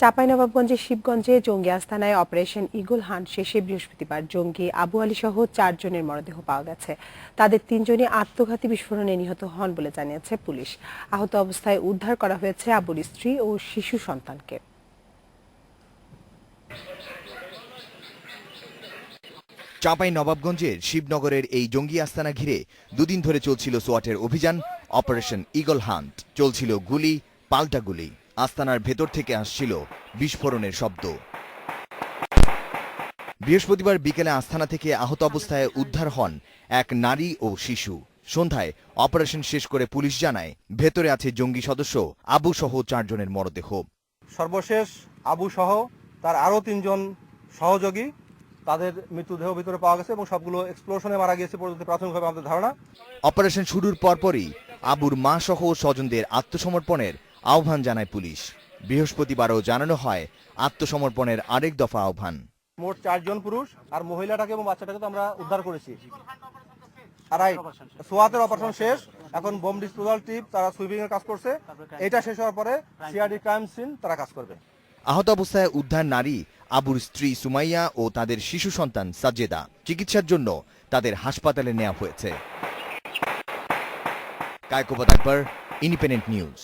চাঁপাইনবাবগঞ্জের শিবগঞ্জে জঙ্গি আস্তানায় operation eagle hunt শেষে বৃহস্পতিবার জঙ্গি আবু আলী সহ চারজনের মরদেহ পাওয়া গেছে। তাদের তিনজনই আত্মঘাতী বিস্ফোরণে নিহত হন বলে জানিয়েছে পুলিশ। আহত অবস্থায় উদ্ধার করা হয়েছে আবুর স্ত্রী ও শিশু সন্তানকে। চাঁপাই নবাবগঞ্জের শিবনগরের এই জঙ্গি আস্তানা ঘিরে দুদিন ধরে চলছিল সোয়াটের অভিযান, অপারেশন ইগল হান্ট। চলছিল গুলি, পাল্টা গুলি। আস্তানার ভেতর থেকে আসছিল বিস্ফোরণের শব্দ। বৃহস্পতিবার বিকেলে আস্তানা থেকে আহত অবস্থায় উদ্ধার হন এক নারী ও শিশু। সন্ধ্যায় অপারেশন শেষ করে পুলিশ জানায় ভেতরে আছে জঙ্গি সদস্য আবু সহ চারজনের মরদেহ। সর্বশেষ আবু সহ তার আরও তিনজন সহযোগী তাদের মৃতদেহ ভিতরে পাওয়া গেছে এবং সবগুলো এক্সপ্লোশনে মারা গিয়েছে পর্যন্ত প্রাথমিকভাবে আমাদের ধারণা। অপারেশন শুরুর পরপরই আবুর মা সহ স্বজনদের আত্মসমর্পণের আহ্বান জানায় পুলিশ। বৃহস্পতিবারও জানানো হয় আত্মসমর্পণের আরেক দফা আহ্বান। মোট চারজন পুরুষ আর মহিলাটাকে এবং বাচ্চাটাকে তো আমরা উদ্ধার করেছি। সোয়াতের অপারেশন শেষ এখন বোম ডিসপোজাল টিপ তারা সুইপিং এর কাজ করছে। এটা শেষ হওয়ার পরে সিআরডি ক্রাইম সিন তারা কাজ করবে। আহত অবস্থায় উদ্ধার নারী আবুর স্ত্রী সুমাইয়া ও তাদের শিশু সন্তান সাজেদা চিকিৎসার জন্য তাদের হাসপাতালে নেওয়া হয়েছে। কায়কোবাদ আকবর ইন্ডিপেন্ডেন্ট নিউজ